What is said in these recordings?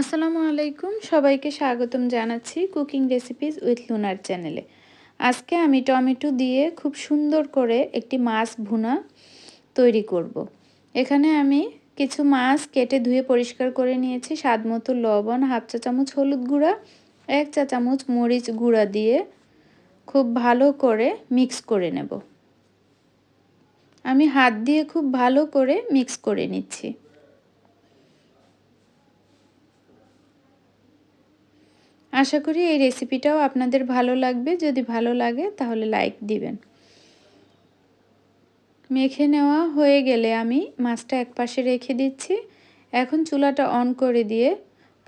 আসসালামু আলাইকুম। সবাইকে স্বাগতম জানাচ্ছি কুকিং রেসিপিস উইথ লুনার চ্যানেলে। আজকে আমি টমেটো দিয়ে খুব সুন্দর করে একটি মাছ ভুনা তৈরি করব। এখানে আমি কিছু মাছ কেটে ধুয়ে পরিষ্কার করে নিয়েছি। স্বাদ মতো লবণ, হাফ চা চামচ হলুদ গুঁড়া, এক চা চামচ মরিচ গুঁড়া দিয়ে খুব ভালো করে মিক্স করে নেব। আমি হাত দিয়ে খুব ভালো করে মিক্স করে নিচ্ছি। আশা করি এই রেসিপিটাও আপনাদের ভালো লাগবে। যদি ভালো লাগে, তাহলে লাইক দিবেন। মেখে নেওয়া হয়ে গেলে আমি মাছটা এক পাশে রেখে দিচ্ছি। এখন চুলাটা অন করে দিয়ে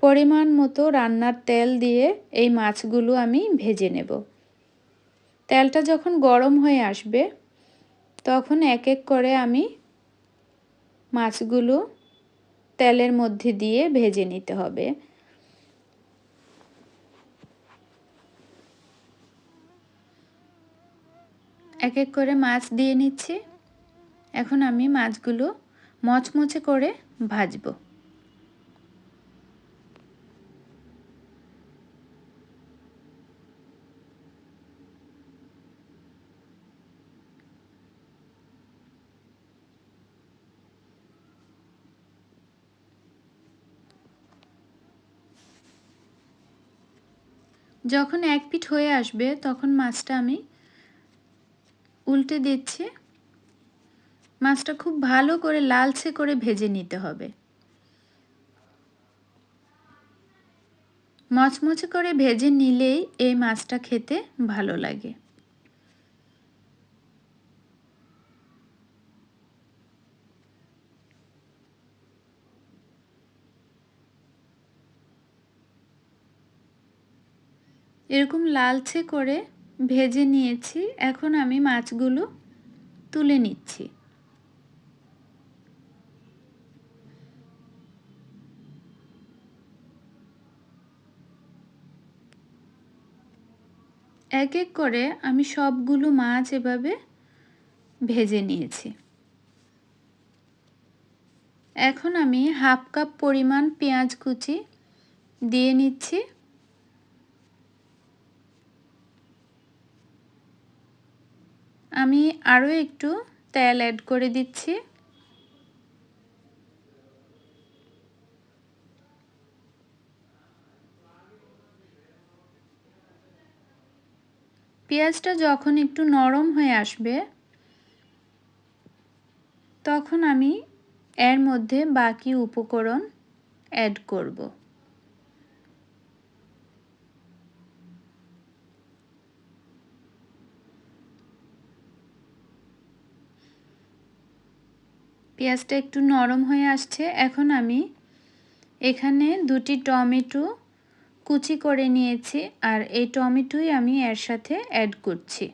পরিমাণ মতো রান্নার তেল দিয়ে এই মাছগুলো আমি ভেজে নেব। তেলটা যখন গরম হয়ে আসবে, তখন এক এক করে আমি মাছগুলো তেলের মধ্যে দিয়ে ভেজে নিতে হবে। এক এক করে মাছ দিয়ে নিচ্ছি। এখন আমি মাছগুলো মচমচে করে ভাজব। যখন এক পিঠ হয়ে আসবে, তখন মাছটা আমি উল্টে দিচ্ছি। মাছটা খুব ভালো করে লালচে করে ভেজে নিতে হবে। মচমচে করে ভেজে নিলেই এই মাছটা খেতে ভালো লাগে। এরকম লালচে করে ভেজে নিয়েছি। এখন আমি মাছগুলো তুলে নিচ্ছি। এক এক করে আমি সবগুলো মাছ এভাবে ভেজে নিয়েছি। এখন আমি হাফ কাপ পরিমাণ পেঁয়াজ কুচি দিয়ে নিচ্ছি। আমি আরও একটু তেল অ্যাড করে দিচ্ছি। পেঁয়াজটা যখন একটু নরম হয়ে আসবে, তখন আমি এর মধ্যে বাকি উপকরণ অ্যাড করব। পেঁয়াজটা একটু নরম হয়ে আসছে, এখন আমি এখানে দুটি টমেটো কুচি করে নিয়েছি, আর এই টমেটোই আমি এর সাথে অ্যাড করছি।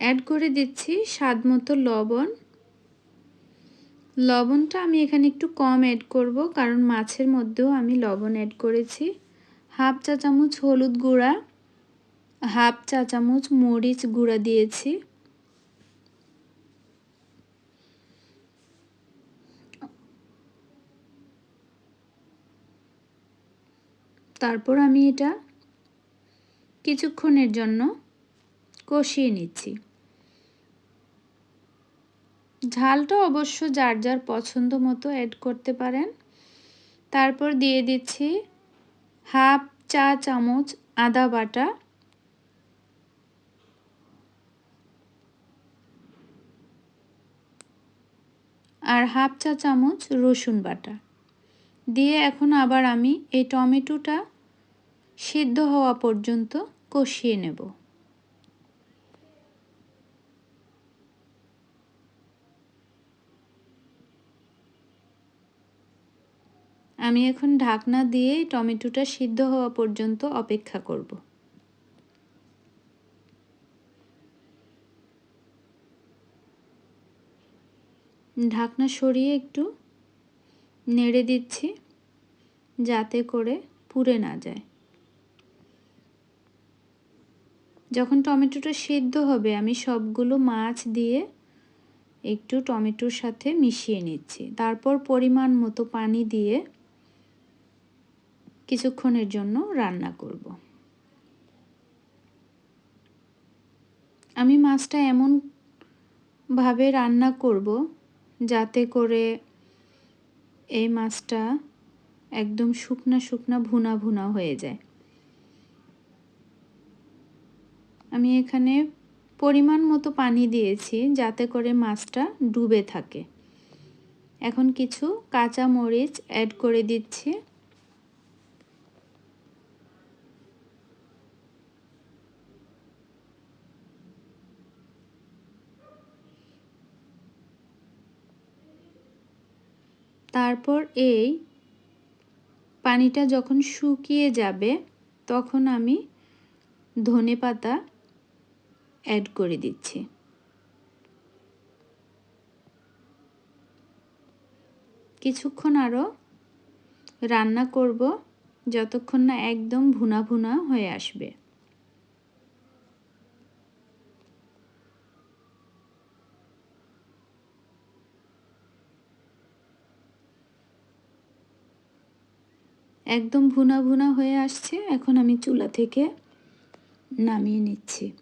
অ্যাড করে দিচ্ছি স্বাদ মতো লবণ। লবণটা আমি এখানে একটু কম অ্যাড করব কারণ মাছের মধ্যেও আমি লবণ অ্যাড করেছি। হাফ চা চামচ হলুদ গুঁড়া, হাফ চা চামচ মরিচ গুঁড়া দিয়েছি। তারপর আমি এটা কিছুক্ষণের জন্য কষিয়ে নিচ্ছি। ঝালটা অবশ্য যার যার পছন্দ মতো অ্যাড করতে পারেন। তারপর দিয়ে দিচ্ছি হাফ চা চামচ আদা বাটা। আর হাফ চা চামচ রসুন বাটা। দিয়ে এখন আবার আমি এই টমেটোটা সিদ্ধ হওয়া পর্যন্ত কষিয়ে নেব। আমি এখন ঢাকনা দিয়ে টমেটোটা সিদ্ধ হওয়া পর্যন্ত অপেক্ষা করব। ঢাকনা সরিয়ে একটু নেড়ে দিচ্ছি যাতে করে পুড়ে না যায়। যখন টমেটোটা সিদ্ধ হবে, আমি সবগুলো মাছ দিয়ে একটু টমেটোর সাথে মিশিয়ে নিচ্ছি। তারপর পরিমাণ মতো পানি দিয়ে কিছুক্ষণের জন্য রান্না করব। আমি মাছটা এমন ভাবে রান্না করব যাতে করে এই মাছটা একদম শুকনা শুকনা ভুনা ভুনা হয়ে যায়। আমি এখানে পরিমাণ মতো পানি দিয়েছি যাতে করে মাছটা ডুবে থাকে। এখন কিছু কাঁচা মরিচ অ্যাড করে দিচ্ছি। তারপর এই পানিটা যখন শুকিয়ে যাবে, তখন আমি ধনে পাতা অ্যাড করে দিচ্ছি। কিছুক্ষণ আরও রান্না করব, যতক্ষণ না একদম ভুনা ভুনা হয়ে আসবে। একদম ভুনা ভুনা হয়ে আসছে। এখন আমি চুলা থেকে নামিয়ে নিচ্ছি।